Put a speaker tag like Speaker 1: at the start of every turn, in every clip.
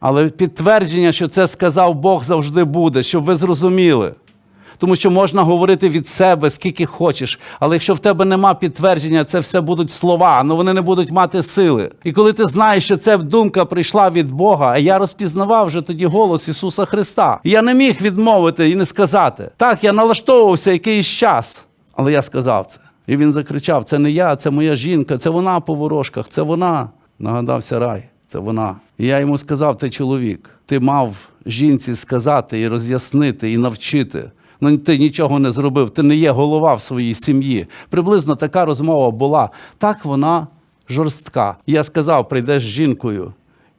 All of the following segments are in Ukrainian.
Speaker 1: Але підтвердження, що це сказав Бог, завжди буде, щоб ви зрозуміли. Тому що можна говорити від себе скільки хочеш, але якщо в тебе нема підтвердження, це все будуть слова, але вони не будуть мати сили. І коли ти знаєш, що ця думка прийшла від Бога, а я розпізнавав вже тоді голос Ісуса Христа, і я не міг відмовити і не сказати. Так, я налаштовувався якийсь час, але я сказав це. І він закричав: це не я, це моя жінка, це вона по ворожках, це вона. Нагадався рай, це вона. І я йому сказав: ти чоловік, ти мав жінці сказати і роз'яснити, і навчити. Ну ти нічого не зробив, ти не є голова в своїй сім'ї. Приблизно така розмова була. Так вона жорстка. Я сказав: прийдеш з жінкою,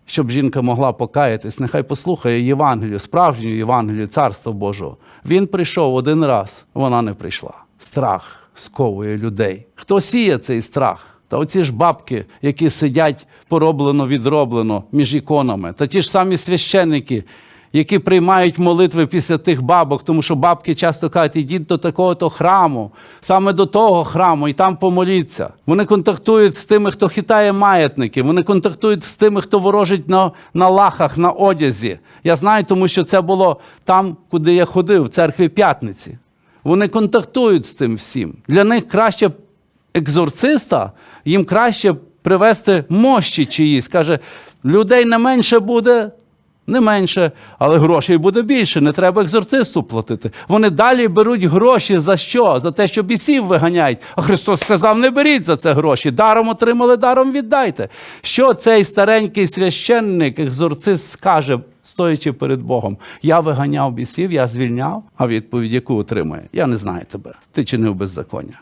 Speaker 1: щоб жінка могла покаятись, нехай послухає Євангелію, справжню Євангелію Царства Божого. Він прийшов один раз, вона не прийшла. Страх сковує людей. Хто сіє цей страх? Та оці ж бабки, які сидять пороблено, відроблено між іконами, та ті ж самі священники, які приймають молитви після тих бабок, тому що бабки часто кажуть, ідіть до такого-то храму, саме до того храму, і там помоліться. Вони контактують з тими, хто хитає маятники, вони контактують з тими, хто ворожить на, на лахах, на одязі. Я знаю, тому що це було там, куди я ходив, в церкві п'ятниці. Вони контактують з тим всім. Для них краще екзорциста, їм краще привести мощі чиїсь. Каже, людей не менше буде, не менше, але грошей буде більше. Не треба екзорцисту платити. Вони далі беруть гроші за що? За те, що бісів виганяють. А Христос сказав: не беріть за це гроші. Даром отримали, даром віддайте. Що цей старенький священник, екзорцист скаже? Стоячи перед Богом, я виганяв бісів, я звільняв, а відповідь, яку отримує, я не знаю тебе. Ти чинив беззаконня.